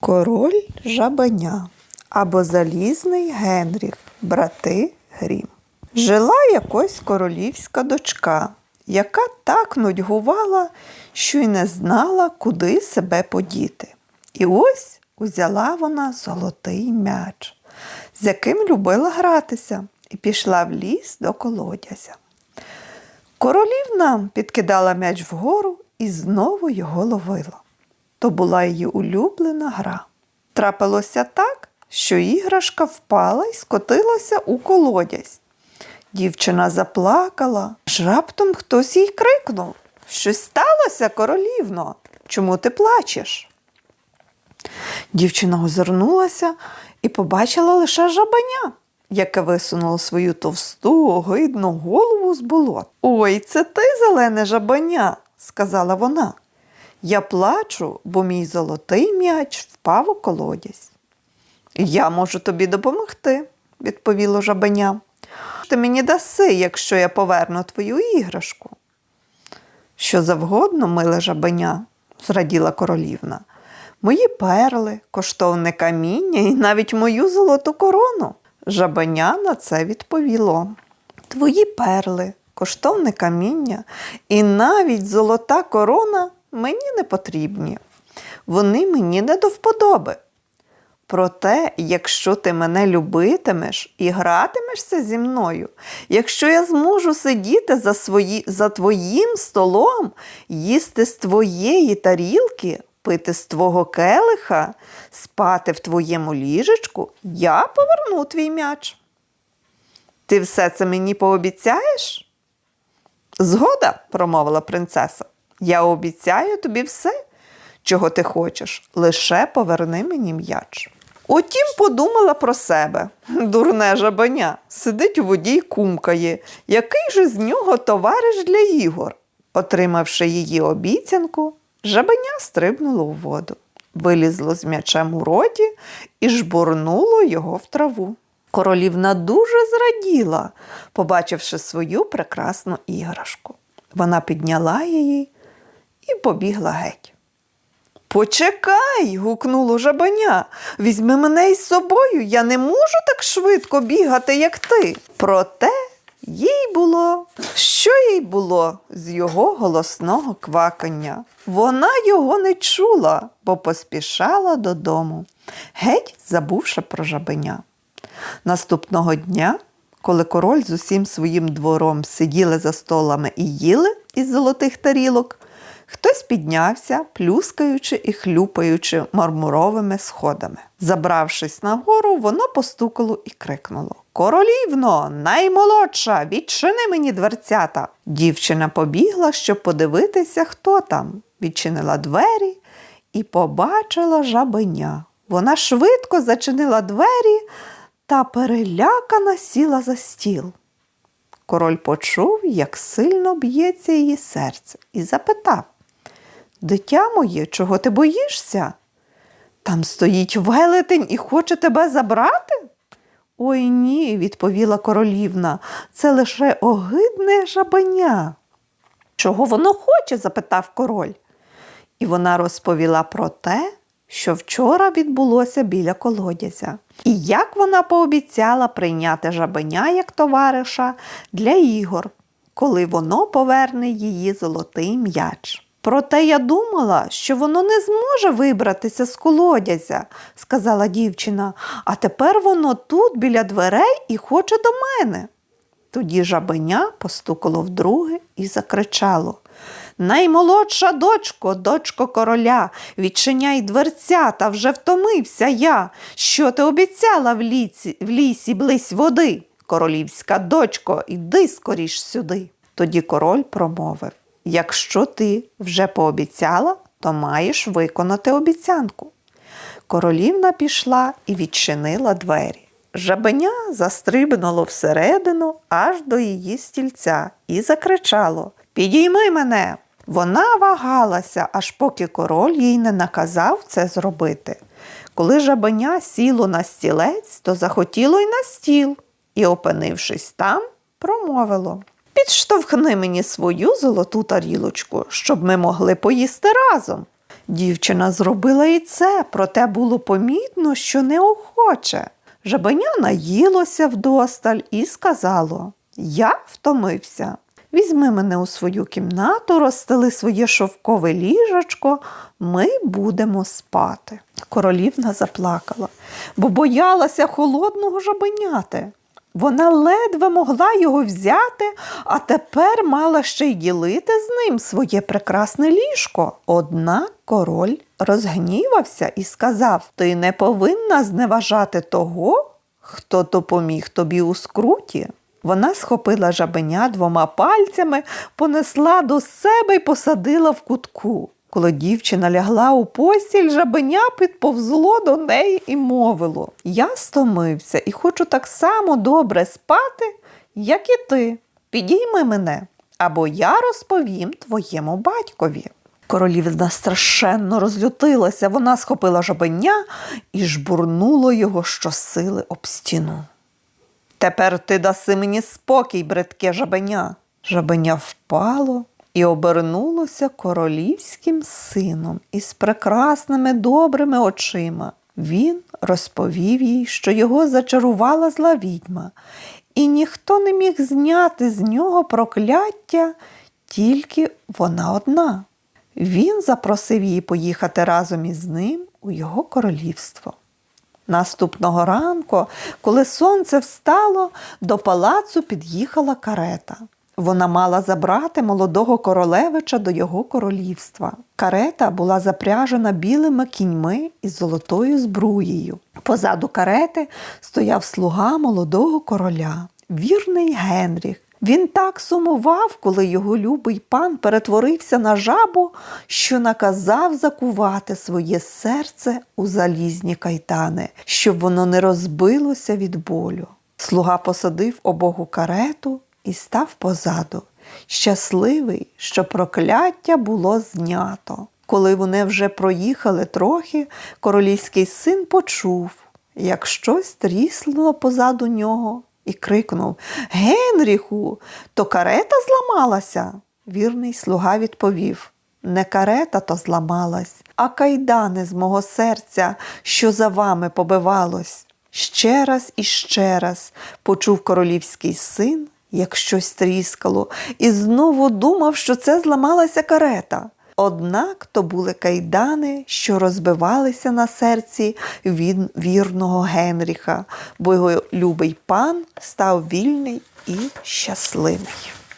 Король жабеня або залізний Генріх, брати Грім. Жила якось королівська дочка, яка так нудьгувала, що й не знала, куди себе подіти. І ось узяла вона золотий м'яч, з яким любила гратися, і пішла в ліс до колодязя. Королівна підкидала м'яч вгору і знову його ловила. То була її улюблена гра. Трапилося так, що іграшка впала і скотилася у колодязь. Дівчина заплакала, аж раптом хтось їй крикнув Щось сталося, королівно? Чому ти плачеш? Дівчина озирнулася і побачила лише жабеня, яке висунуло свою товсту, огидну голову з болот. Ой, це ти, зелене жабеня, сказала вона. Я плачу, бо мій золотий м'яч впав у колодязь. Я можу тобі допомогти, відповіло жабеня. Ти мені даси, якщо я поверну твою іграшку. Що завгодно, миле жабеня, зраділа королівна. Мої перли, коштовне каміння і навіть мою золоту корону. Жабеня на це відповіло. Твої перли, коштовне каміння і навіть золота корона мені не потрібні. Вони мені не до вподоби. Проте, якщо ти мене любитимеш і гратимешся зі мною, якщо я зможу сидіти за, свої, за твоїм столом, їсти з твоєї тарілки, пити з твого келиха, спати в твоєму ліжечку, я поверну твій м'яч. Ти все це мені пообіцяєш? Згода, промовила принцеса. Я обіцяю тобі все, чого ти хочеш, лише поверни мені м'яч. Утім, подумала про себе. Дурне жабеня, сидить у воді й кумкає. Який же з нього товариш для ігор? Отримавши її обіцянку, жабеня стрибнуло у воду, вилізло з м'ячем у роті і жбурнуло його в траву. Королівна дуже зраділа, побачивши свою прекрасну іграшку. Вона підняла її і побігла геть. Почекай, гукнуло жабеня. Візьми мене із собою, я не можу так швидко бігати, як ти. Проте їй було, що їй було з його голосного квакання. Вона його не чула, бо поспішала додому, геть забувши про жабеня. Наступного дня, коли король з усім своїм двором сиділи за столами і їли із золотих тарілок, хтось піднявся, плюскаючи і хлюпаючи мармуровими сходами. Забравшись нагору, воно постукало і крикнуло Королівно, наймолодша, відчини мені дверцята. Дівчина побігла, щоб подивитися, хто там. Відчинила двері і побачила жабеня. Вона швидко зачинила двері та перелякана сіла за стіл. Король почув, як сильно б'ється її серце, і запитав Дитя моє, чого ти боїшся? Там стоїть велетень і хоче тебе забрати? Ой ні, відповіла королівна, це лише огидне жабеня. Чого воно хоче? запитав король. І вона розповіла про те, що вчора відбулося біля колодязя, і як вона пообіцяла прийняти жабеня як товариша для ігор, коли воно поверне її золотий м'яч. Проте я думала, що воно не зможе вибратися з колодязя, сказала дівчина, а тепер воно тут біля дверей і хоче до мене. Тоді жабеня постукало вдруге і закричало Наймолодша дочко, дочко короля, відчиняй дверця, та вже втомився я. Що ти обіцяла в лісі, в лісі близь води? Королівська дочко, іди скоріш сюди. Тоді король промовив Якщо ти вже пообіцяла, то маєш виконати обіцянку. Королівна пішла і відчинила двері. Жабеня застрибнуло всередину аж до її стільця і закричало Підійми мене. Вона вагалася, аж поки король їй не наказав це зробити. Коли жабеня сіло на стілець, то захотіло й на стіл, і, опинившись там, промовило Підштовхни мені свою золоту тарілочку, щоб ми могли поїсти разом. Дівчина зробила і це, проте було помітно, що неохоче. Жабеня наїлося вдосталь і сказало: Я втомився. Візьми мене у свою кімнату, розстели своє шовкове ліжечко, ми будемо спати. Королівна заплакала, бо боялася холодного жабеняти. Вона ледве могла його взяти, а тепер мала ще й ділити з ним своє прекрасне ліжко. Однак король розгнівався і сказав: Ти не повинна зневажати того, хто допоміг тобі у скруті. Вона схопила жабеня двома пальцями, понесла до себе й посадила в кутку. Коли дівчина лягла у постіль, жабеня підповзло до неї і мовило Я стомився і хочу так само добре спати, як і ти. Підійми мене, або я розповім твоєму батькові. Королівна страшенно розлютилася, вона схопила жабеня і жбурнула його щосили об стіну. Тепер ти даси мені спокій, бридке жабеня. Жабеня впало і обернулося королівським сином із прекрасними добрими очима. Він розповів їй, що його зачарувала зла відьма, і ніхто не міг зняти з нього прокляття, тільки вона одна. Він запросив її поїхати разом із ним у його королівство. Наступного ранку, коли сонце встало, до палацу під'їхала карета. Вона мала забрати молодого королевича до його королівства. Карета була запряжена білими кіньми із золотою збруєю. Позаду карети стояв слуга молодого короля, вірний Генріх. Він так сумував, коли його любий пан перетворився на жабу, що наказав закувати своє серце у залізні кайтани, щоб воно не розбилося від болю. Слуга посадив обох у карету і став позаду, щасливий, що прокляття було знято. Коли вони вже проїхали трохи, королівський син почув, як щось тріснуло позаду нього і крикнув Генріху, то карета зламалася. Вірний слуга відповів Не карета то зламалась, а кайдани з мого серця, що за вами побивалось. Ще раз і ще раз почув королівський син, як щось тріскало, і знову думав, що це зламалася карета. Однак то були кайдани, що розбивалися на серці від вірного Генріха, бо його любий пан став вільний і щасливий.